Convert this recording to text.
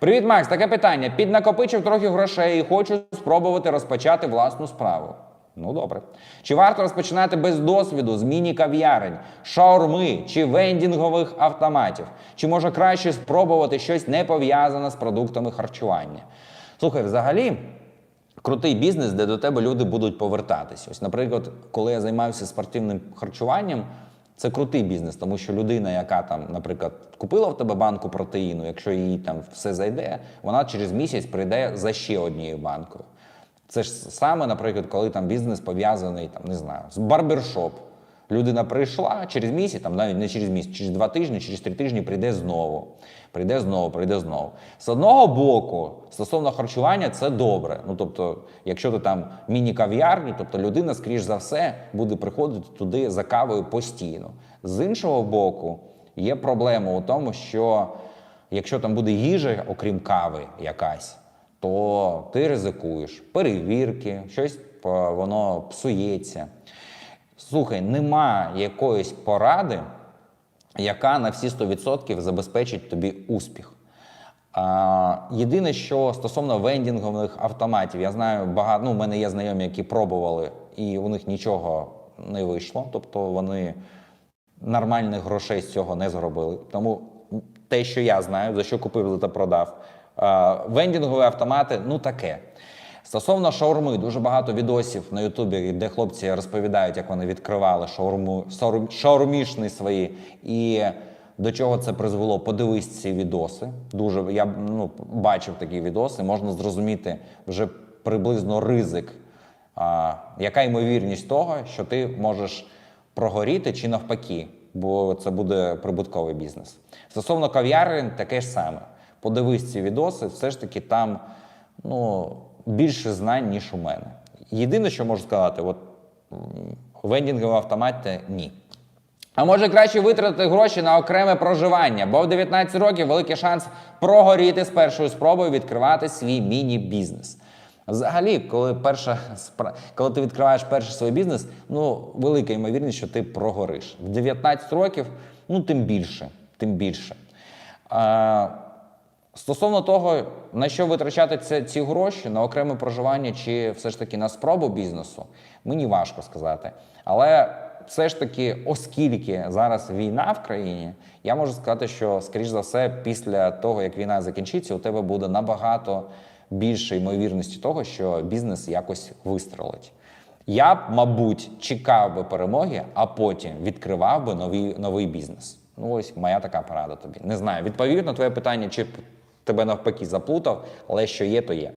Привіт, Макс. Таке питання. Піднакопичив трохи грошей і хочу спробувати розпочати власну справу. Ну добре. Чи варто розпочинати без досвіду з міні-кав'ярень, шаурми чи вендінгових автоматів? Чи може краще спробувати щось не пов'язане з продуктами харчування? Слухай, взагалі. Крутий бізнес, де до тебе люди будуть повертатись. Ось, наприклад, коли я займався спортивним харчуванням, це крутий бізнес, тому що людина, яка там, наприклад, купила в тебе банку протеїну, якщо їй там все зайде, вона через місяць прийде за ще однією банкою. Це ж саме, наприклад, коли там бізнес пов'язаний, там не знаю, з барбершоп. Людина прийшла через місяць, там навіть не через місяць, через два тижні, через три тижні прийде знову. Прийде знову, прийде знову. З одного боку, стосовно харчування, це добре. Ну тобто, якщо ти там міні-кав'ярні, тобто людина, скоріш за все, буде приходити туди за кавою постійно. З іншого боку, є проблема у тому, що якщо там буде їжа, окрім кави, якась, то ти ризикуєш перевірки, щось воно псується. Слухай, нема якоїсь поради, яка на всі 100% забезпечить тобі успіх. Єдине, що стосовно вендінгових автоматів, я знаю багато, ну, у мене є знайомі, які пробували, і у них нічого не вийшло. Тобто вони нормальних грошей з цього не зробили. Тому те, що я знаю, за що купив та продав, вендінгові автомати, ну таке. Стосовно шаурми, дуже багато відосів на Ютубі, де хлопці розповідають, як вони відкривали шаурму, шаурм- шаурмішни свої. І до чого це призвело? Подивись ці відоси. Дуже я ну, бачив такі відоси. Можна зрозуміти вже приблизно ризик, а, яка ймовірність того, що ти можеш прогоріти чи навпаки, бо це буде прибутковий бізнес. Стосовно кав'ярень, таке ж саме. Подивись ці відоси, все ж таки там ну, більше знань, ніж у мене. Єдине, що можу сказати, от м, вендінгові автомати ні. А може краще витратити гроші на окреме проживання, бо в 19 років великий шанс прогоріти з першою спробою відкривати свій міні-бізнес. Взагалі, коли перша коли ти відкриваєш перший свій бізнес, ну велика ймовірність, що ти прогориш. В 19 років, ну тим більше, тим більше. А, Стосовно того, на що витрачати ці гроші, на окреме проживання чи все ж таки на спробу бізнесу, мені важко сказати. Але все ж таки, оскільки зараз війна в країні, я можу сказати, що, скоріш за все, після того, як війна закінчиться, у тебе буде набагато більше ймовірності того, що бізнес якось вистрелить. Я б, мабуть, чекав би перемоги, а потім відкривав би новий, новий бізнес. Ну, ось моя така порада тобі. Не знаю, відповів на твоє питання, чи тебе навпаки заплутав, але що є, то є.